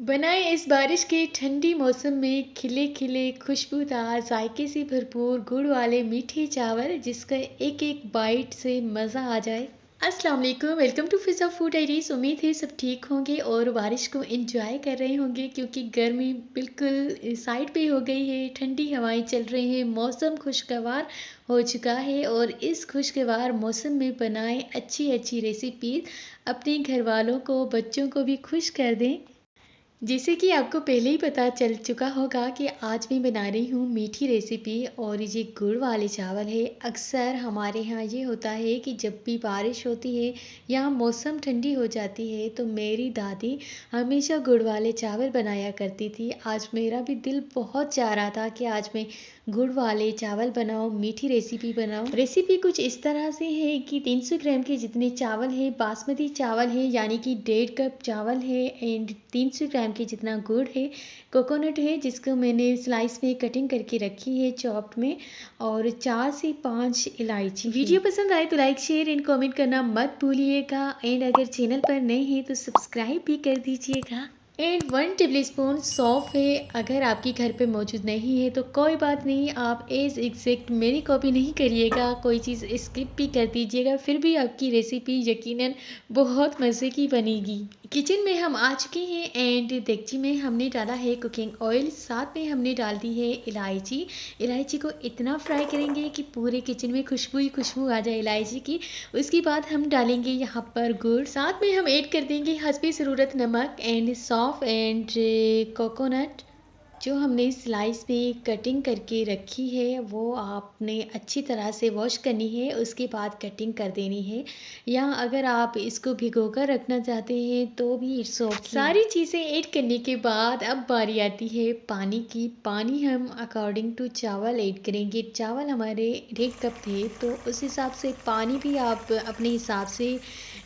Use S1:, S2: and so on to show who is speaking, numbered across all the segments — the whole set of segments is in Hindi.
S1: बनाएँ इस बारिश के ठंडी मौसम में खिले खिले खुशबूदार जायके से भरपूर गुड़ वाले मीठे चावल, जिसका एक एक बाइट से मज़ा आ जाए। अस्सलाम वालेकुम, welcome to Fiza food ideas उम्मीद है सब ठीक होंगे और बारिश को एंजॉय कर रहे होंगे, क्योंकि गर्मी बिल्कुल साइड पे हो गई है। ठंडी हवाएँ चल रही हैं, मौसम खुशगवार हो चुका है और इस खुशगवार मौसम में बनाएँ अच्छी अच्छी रेसिपीज़ अपने घर वालों को, बच्चों को भी खुश कर दें। जैसे कि आपको पहले ही पता चल चुका होगा कि आज मैं बना रही हूँ मीठी रेसिपी और ये गुड़ वाले चावल है। अक्सर हमारे यहाँ ये होता है कि जब भी बारिश होती है या मौसम ठंडी हो जाती है तो मेरी दादी हमेशा गुड़ वाले चावल बनाया करती थी। आज मेरा भी दिल बहुत चाह रहा था कि आज मैं गुड़ वाले, चावल बनाओ, मीठी रेसिपी बनाओ। रेसिपी कुछ इस तरह से है कि 300 ग्राम के जितने चावल है, बासमती चावल है, यानी कि डेढ़ कप चावल है एंड 300 ग्राम के जितना गुड़ है कोकोनट है, जिसको मैंने स्लाइस में कटिंग करके रखी है चॉप्ड में, और चार से पाँच इलायची। वीडियो पसंद आए तो लाइक शेयर एंड कॉमेंट करना मत भूलिएगा एंड अगर चैनल पर नए हैं तो सब्सक्राइब भी कर दीजिएगा। एंड वन टेबल स्पून सौंफ है। अगर आपके घर पे मौजूद नहीं है तो कोई बात नहीं, आप एज एग्जैक्ट मेरी कॉपी नहीं करिएगा। कोई चीज़ स्किप भी कर दीजिएगा, फिर भी आपकी रेसिपी यकीनन बहुत मज़े की बनेगी। किचन में हम आ चुके हैं एंड डेगची में हमने डाला है कुकिंग ऑयल, साथ में हमने डाल दी है इलायची। इलायची को इतना फ्राई करेंगे कि पूरे किचन में खुशबू ही खुशबू आ जाए इलायची की। उसके बाद हम डालेंगे यहाँ पर गुड़। साथ में हम ऐड कर देंगे हसबी ज़रूरत नमक एंड सॉफ्ट एंड कोकोनट जो हमने स्लाइस में कटिंग करके रखी है, वो आपने अच्छी तरह से वॉश करनी है, उसके बाद कटिंग कर देनी है। या अगर आप इसको भिगो कर रखना चाहते हैं तो भी इट्स ओके सारी चीज़ें ऐड करने के बाद अब बारी आती है पानी की। पानी हम अकॉर्डिंग टू चावल ऐड करेंगे। चावल हमारे डेढ़ कप थे तो उस हिसाब से पानी भी आप अपने हिसाब से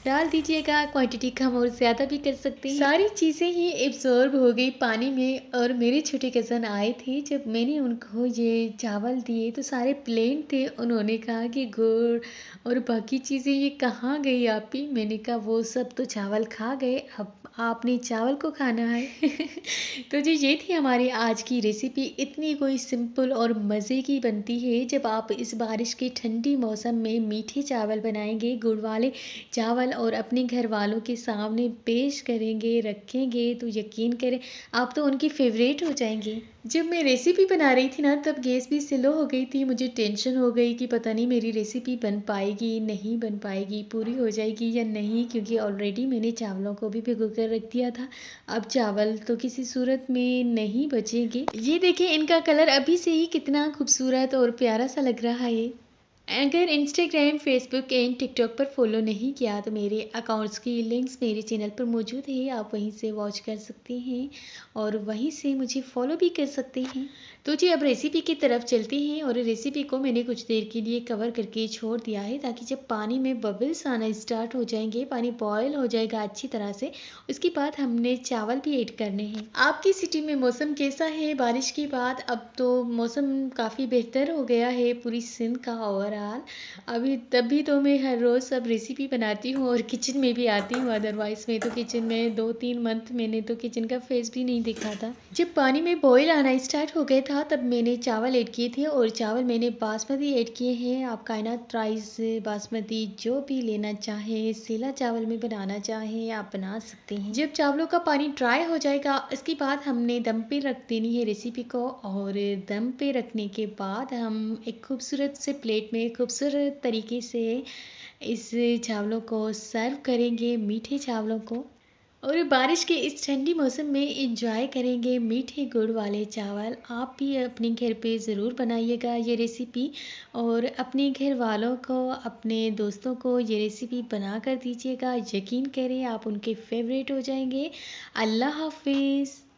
S1: डाल दीजिएगा। क्वांटिटी कम और ज़्यादा भी कर सकते हैं। सारी चीज़ें ही एब्जॉर्ब हो गई पानी में और मेरे छोटे कज़न आए थे, जब मैंने उनको ये चावल दिए तो सारे प्लेन थे। उन्होंने कहा कि, गुड़ और बाकी चीज़ें, ये कहाँ गई आप मैंने कहा, वो सब तो चावल खा गए। अब आपने चावल को खाना है। तो जी, ये थी हमारी आज की रेसिपी इतनी कोई सिंपल और मज़े की बनती है, जब आप इस बारिश के ठंडी मौसम में मीठे चावल बनाएँगे, गुड़ वाले चावल और अपने घर वालों के सामने पेश करेंगे, रखेंगे तो यकीन करें, आप तो उनकी फेवरेट हो जाएँगे। जब मैं रेसिपी बना रही थी ना, तब गैस भी स्लो हो गई थी। मुझे टेंशन हो गई कि पता नहीं मेरी रेसिपी बन पाएगी, नहीं बन पाएगी, पूरी हो जाएगी या नहीं, क्योंकि ऑलरेडी मैंने चावलों को भी भिगो कर रख दिया था। अब चावल तो किसी सूरत में नहीं बचेंगे। ये देखें, इनका कलर अभी से ही कितना खूबसूरत और प्यारा सा लग रहा है। अगर इंस्टाग्राम फेसबुक एंड टिकटॉक पर फॉलो नहीं किया तो मेरे अकाउंट्स की लिंक्स मेरे चैनल पर मौजूद है। आप वहीं से वॉच कर सकते हैं और वहीं से मुझे फॉलो भी कर सकते हैं। तो जी, अब रेसिपी की तरफ़ चलते हैं और रेसिपी को मैंने कुछ देर के लिए कवर करके छोड़ दिया है ताकि जब पानी में बबल्स आना स्टार्ट हो जाएँगे, पानी बॉयल हो जाएगा अच्छी तरह से, उसके बाद हमने चावल भी ऐड करने हैं। आपकी सिटी में मौसम कैसा है? बारिश के बाद अब तो मौसम काफ़ी बेहतर हो गया है, पूरी सिंध का ओवरऑल अभी तभी तो मैं हर रोज़ सब रेसिपी बनाती हूँ और किचन में भी आती हूँ अदरवाइज़ मैं तो किचन में दो तीन मंथ मैंने तो किचन का फेस भी नहीं दिखा था। जब पानी में बॉयल आना स्टार्ट हो गया था, तब मैंने चावल ऐड किए थे और चावल मैंने बासमती ऐड किए हैं। आप कायनात राइस बासमती जो भी लेना चाहें, सीला चावल में बनाना चाहें, आप बना सकते हैं। जब चावलों का पानी ड्राई हो जाएगा, इसके बाद हमने दम पे रख देनी है रेसिपी को और दम पे रखने के बाद हम एक खूबसूरत से प्लेट में खूबसूरत तरीके से इस चावलों को सर्व करेंगे, मीठे चावलों को। और बारिश के इस ठंडी मौसम में इंजॉय करेंगे मीठे गुड़ वाले चावल। आप भी अपने घर पे ज़रूर बनाइएगा ये रेसिपी और अपने घर वालों को, अपने दोस्तों को ये रेसिपी बना कर दीजिएगा। यकीन करें आप उनके फेवरेट हो जाएँगे। अल्लाह हाफिज़।